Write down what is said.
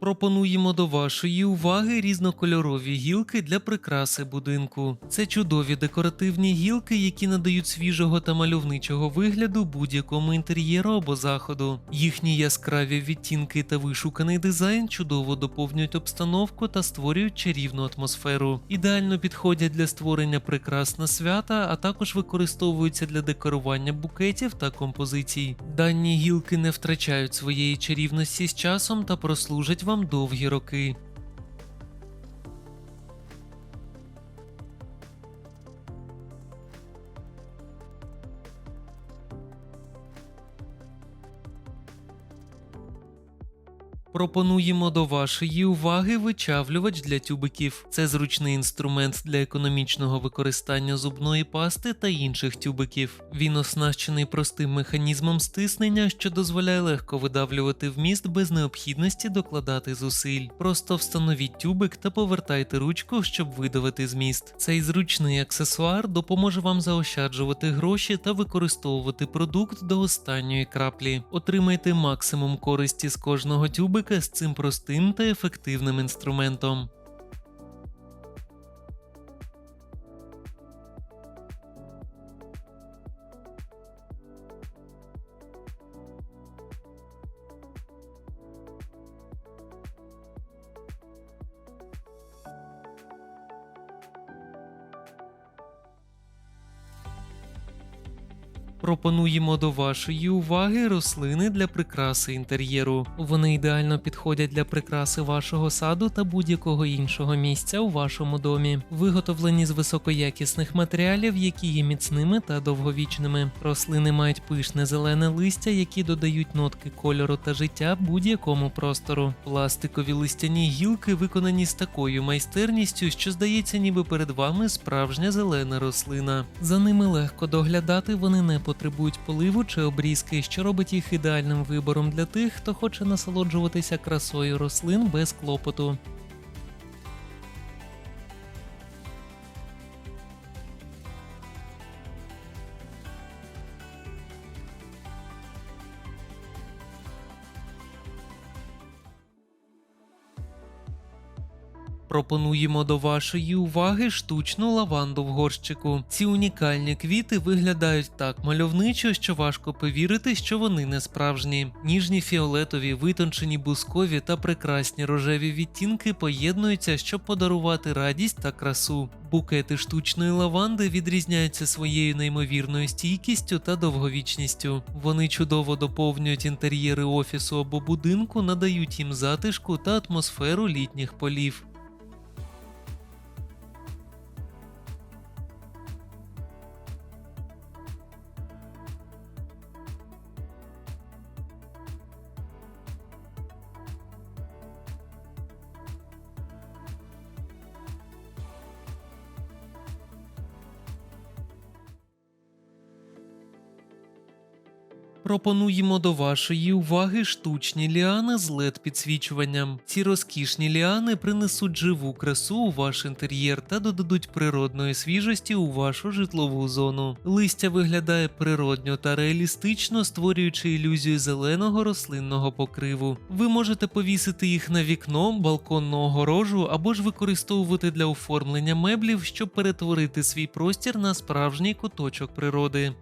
Пропонуємо до вашої уваги різнокольорові гілки для прикраси будинку. Це чудові декоративні гілки, які надають свіжого та мальовничого вигляду будь-якому інтер'єру або заходу. Їхні яскраві відтінки та вишуканий дизайн чудово доповнюють обстановку та створюють чарівну атмосферу. Ідеально підходять для створення прикрас на свята, а також використовуються для декорування букетів та композицій. Дані гілки не втрачають своєї чарівності з часом та прослужать вам довгі роки. Пропонуємо до вашої уваги вичавлювач для тюбиків. Це зручний інструмент для економічного використання зубної пасти та інших тюбиків. Він оснащений простим механізмом стиснення, що дозволяє легко видавлювати вміст без необхідності докладати зусиль. Просто встановіть тюбик та повертайте ручку, щоб видавити зміст. Цей зручний аксесуар допоможе вам заощаджувати гроші та використовувати продукт до останньої краплі. Отримайте максимум користі з кожного тюбика з цим простим та ефективним інструментом. Пропонуємо до вашої уваги рослини для прикраси інтер'єру. Вони ідеально підходять для прикраси вашого саду та будь-якого іншого місця у вашому домі. Виготовлені з високоякісних матеріалів, які є міцними та довговічними. Рослини мають пишне зелене листя, які додають нотки кольору та життя будь-якому простору. Пластикові листяні гілки виконані з такою майстерністю, що здається, ніби перед вами справжня зелена рослина. За ними легко доглядати, вони не потребують поливу чи обрізки, що робить їх ідеальним вибором для тих, хто хоче насолоджуватися красою рослин без клопоту. Пропонуємо до вашої уваги штучну лаванду в горщику. Ці унікальні квіти виглядають так мальовничо, що важко повірити, що вони не справжні. Ніжні фіолетові, витончені бускові та прекрасні рожеві відтінки поєднуються, щоб подарувати радість та красу. Букети штучної лаванди відрізняються своєю неймовірною стійкістю та довговічністю. Вони чудово доповнюють інтер'єри офісу або будинку, надають їм затишку та атмосферу літніх полів. Пропонуємо до вашої уваги штучні ліани з led підсвічуванням. Ці розкішні ліани принесуть живу красу у ваш інтер'єр та додадуть природної свіжості у вашу житлову зону. Листя виглядає природньо та реалістично, створюючи ілюзію зеленого рослинного покриву. Ви можете повісити їх на вікно, балконну огорожу або ж використовувати для оформлення меблів, щоб перетворити свій простір на справжній куточок природи.